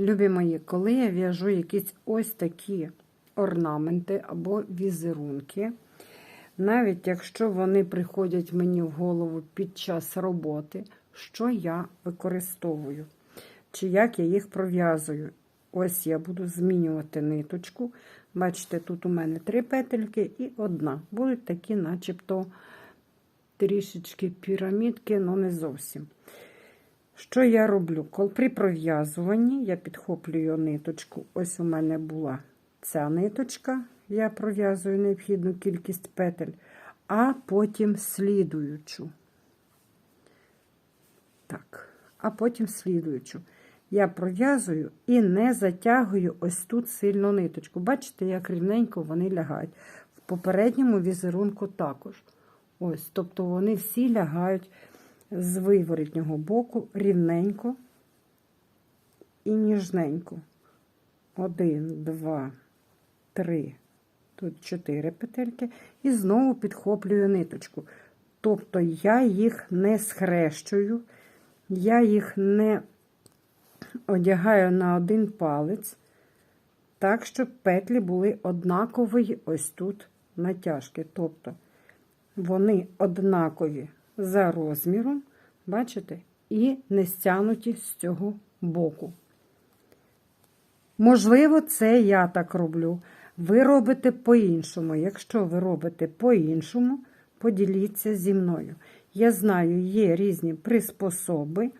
Любі мої, коли я в'яжу якісь ось такі орнаменти або візерунки, навіть якщо вони приходять мені в голову під час роботи, що я використовую, чи як я їх пров'язую. Ось я буду змінювати ниточку. Бачите, тут у мене три петельки і одна. Будуть такі, начебто, трішечки пірамідки, але не зовсім. Що я роблю? При пров'язуванні я підхоплюю ниточку. Ось у мене була ця ниточка, я пров'язую необхідну кількість петель, а потім слідуючу. Так, а потім слідуючу. Я пров'язую і не затягую ось тут сильно ниточку. Бачите, як рівненько вони лягають. В попередньому візерунку також. Ось, тобто вони всі лягають з виворітнього боку рівненько і ніжненько. Один, два, три, тут чотири петельки. І знову підхоплюю ниточку. Тобто я їх не схрещую, я їх не одягаю на один палець, так, щоб петлі були однакові ось тут натяжки. Тобто вони однакові за розміром, бачите, і не стягнуті з цього боку. Можливо, це я так роблю. Ви робите по-іншому. Якщо ви робите по-іншому, поділіться зі мною. Я знаю, є різні приспособи,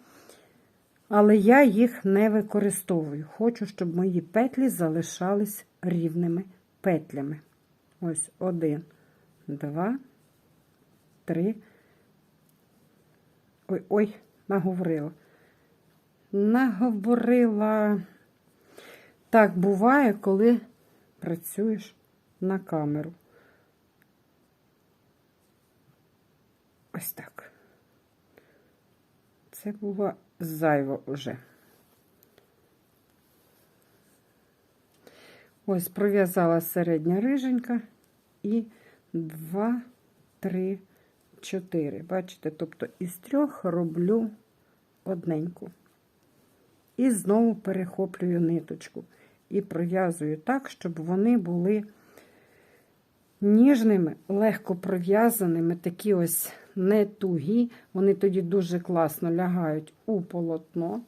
але я їх не використовую. Хочу, щоб мої петлі залишались рівними петлями. Ось один, два, три. Ой, ой, наговорила. Наговорила. Так буває, коли працюєш на камеру. Ось так. Це було зайво вже. Ось пров'язала середня риженька і два, три, чотири. Бачите, тобто із трьох роблю одненьку. І знову перехоплюю ниточку. І пров'язую так, щоб вони були ніжними, легко пров'язаними, такі ось не тугі. Вони тоді дуже класно лягають у полотно.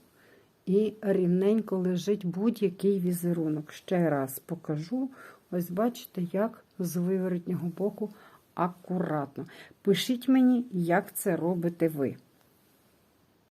І рівненько лежить будь-який візерунок. Ще раз покажу. Ось бачите, як з виворотнього боку акуратно. Пишіть мені, як це робите ви.